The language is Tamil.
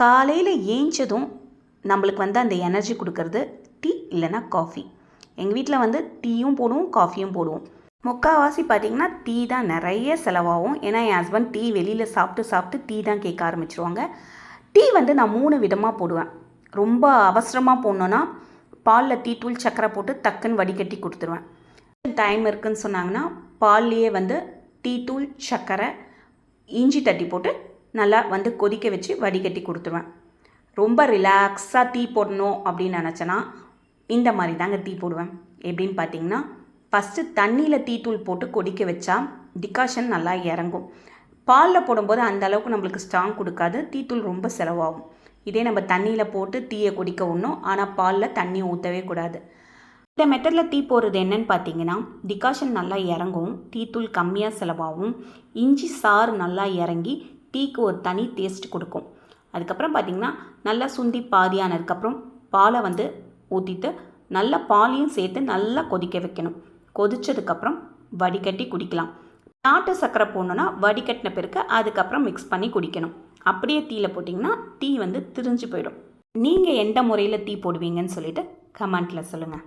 காலையில் ஏஞ்சதும் நம்மளுக்கு வந்து அந்த எனர்ஜி கொடுக்கறது டீ இல்லைன்னா காஃபி எங்கள் வீட்டில் வந்து டீயும் போடுவோம் காஃபியும் போடுவோம். முக்கால்வாசி பார்த்திங்கன்னா டீ தான் நிறைய செலவாகும். ஏன்னா என் ஹஸ்பண்ட் டீ வெளியில் சாப்பிட்டு சாப்பிட்டு டீ தான் கேட்க ஆரம்பிச்சிருவாங்க. டீ வந்து நான் மூணு விதமாக போடுவேன். ரொம்ப அவசரமாக போடணுன்னா பாலில் டீ தூள் சக்கரை போட்டு டக்குன்னு வடிகட்டி கொடுத்துருவேன். டைம் இருக்குன்னு சொன்னாங்கன்னா பால்லையே வந்து டீ தூள் சக்கரை இஞ்சி தட்டி போட்டு நல்லா வந்து கொதிக்க வச்சு வடிகட்டி கொடுத்துருவேன். ரொம்ப ரிலாக்ஸாக டீ போடணும் அப்படின்னு நினச்சேன்னா இந்த மாதிரி தாங்க டீ போடுவேன். எப்படின்னு பார்த்தீங்கன்னா ஃபஸ்ட்டு தண்ணியில் டீத்தூள் போட்டு கொதிக்க வச்சா டிகாஷன் நல்லா இறங்கும். பாலில் போடும்போது அந்த அளவுக்கு நம்மளுக்கு ஸ்ட்ராங் கொடுக்காது. டீத்தூள் ரொம்ப செலவாகும். இதே நம்ம தண்ணியில் போட்டு டீயை கொதிக்க விடணும். ஆனால் பாலில் தண்ணி ஊற்றவே கூடாது. இந்த மெத்தடில் டீ போடுறது என்னன்னு பார்த்தீங்கன்னா டிகாஷன் நல்லா இறங்கும். டீத்தூள் கம்மியாக செலவாகும். இஞ்சி சாறு நல்லா இறங்கி டீக்கு ஒரு தனி டேஸ்ட் கொடுக்கும். அதுக்கப்புறம் பார்த்திங்கன்னா நல்லா சுண்டி பாதியானதுக்கப்புறம் பாலை வந்து ஊற்றிட்டு நல்லா பாலையும் சேர்த்து நல்லா கொதிக்க வைக்கணும். கொதித்ததுக்கப்புறம் வடிகட்டி குடிக்கலாம். நாட்டு சர்க்கரை போடணுன்னா வடிகட்டின பிறகு அதுக்கப்புறம் மிக்ஸ் பண்ணி குடிக்கணும். அப்படியே டீயில் போட்டிங்கன்னா டீ வந்து திரிஞ்சு போயிடும். நீங்கள் எந்த முறையில் டீ போடுவீங்கன்னு சொல்லிட்டு கமெண்ட்டில் சொல்லுங்கள்